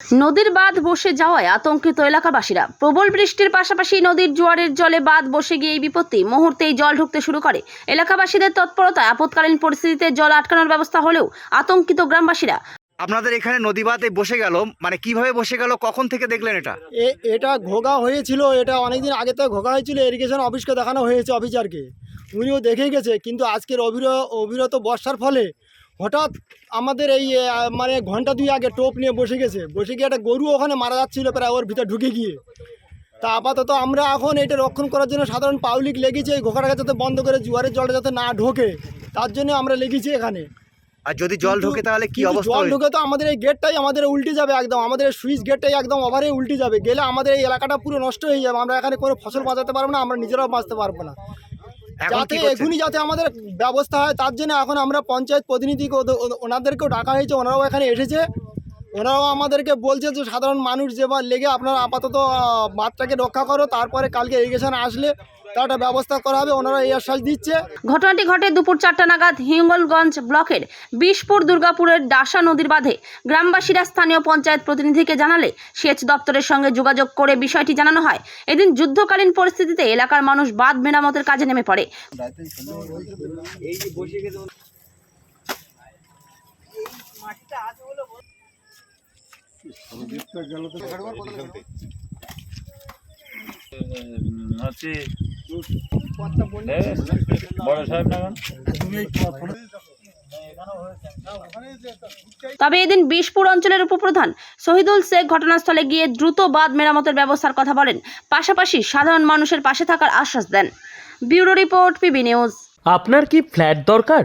নদীর বাঁধ বসে যাওয়ায় আতঙ্কিত এলাকাবাসীরা। প্রবল বৃষ্টির পাশাপাশি নদীর জোয়ারের জলে বাঁধ বসে গিয়ে এই বিপত্তি মুহূর্তেই জল ঢুকতে শুরু করে। এলাকাবাসীদের তৎপরতায় আপৎকালীন পরিস্থিতিতে জল আটকানোর ব্যবস্থা হলেও আতঙ্কিত গ্রামবাসীরা। আপনাদের এখানে নদী বাঁধে বসে গেল মানে কীভাবে বসে গেল কখন থেকে দেখলেন এটা? এ এটা ঘোগা হয়েছিল এটা অনেকদিন আগে থেকে ঘোগা হয়েছিল ইরিগেশন অফিসকে দেখানো হয়েছে অফিসারকে। উনিও দেখে গেছে কিন্তু আজকের অবির অবিরত বর্ষার ফলে হঠাৎ আমাদের এই মানে ঘণ্টা দুই আগে টোপ নিয়ে বসে গেছে। বসে গিয়ে একটা গরু ওখানে মারা যাচ্ছিল প্রায় ওর ভিতরে ঢুকে গিয়ে। তা আপাতত আমরা এখন এটা রক্ষণ করার জন্য সাধারণ পাবলিক লেগেছে এই ঘোকাটাকে যাতে বন্ধ করে জোয়ারের জলটা যাতে না ঢোকে তার জন্য আমরা লেগেছি এখানে। আর যদি জল ঢোকে তাহলে কি অবস্থা জল? ঢুকে তো আমাদের এই গেটটাই আমাদের উল্টে যাবে একদম আমাদের সুইচ গেটটাই একদম ওভারে উল্টে যাবে। গেলে আমাদের এই এলাকাটা পুরো নষ্ট হয়ে যাবে আমরা এখানে কোনো ফসল বাঁচাতে পারব না আমরা নিজেরাও বাঁচতে পারব না। যাতে এগুনি এখনই যাতে আমাদের ব্যবস্থা হয় তার জন্য এখন আমরা পঞ্চায়েত প্রতিনিধিকে ওদের- ওনাদেরকেও ডাকা হয়েছে ওনারাও এখানে এসেছে। ওনারাও আমাদেরকে বলছে যে সাধারণ মানুষ যে বা লেগে আপনারা আপাতত বাচ্চাকে রক্ষা করো তারপরে কালকে ইরিগেশন আসলে তার একটা ব্যবস্থা করা হবে ওনারা এই আশ্বাস দিচ্ছে। ঘটনাটি ঘটে দুপুর চারটা নাগাদ হিঙ্গলগঞ্জ ব্লকের বিশপুর দুর্গাপুরের ডাসা নদীর বাঁধে। গ্রামবাসীরা স্থানীয় পঞ্চায়েত প্রতিনিধিকে জানালে সেচ দপ্তরের সঙ্গে যোগাযোগ করে বিষয়টি জানানো হয়। এদিন যুদ্ধকালীন পরিস্থিতিতে এলাকার মানুষ বাঁধ মেরামতের কাজে নেমে পড়ে। তবে এদিন বিশপুর অঞ্চলের উপপ্রধান শহীদুল শেখ ঘটনাস্থলে গিয়ে দ্রুত বাঁধ মেরামতের ব্যবস্থার কথা বলেন। পাশাপাশি সাধারণ মানুষের পাশে থাকার আশ্বাস দেন। Bureau report PB news. আপনার কি ফ্ল্যাট দরকার?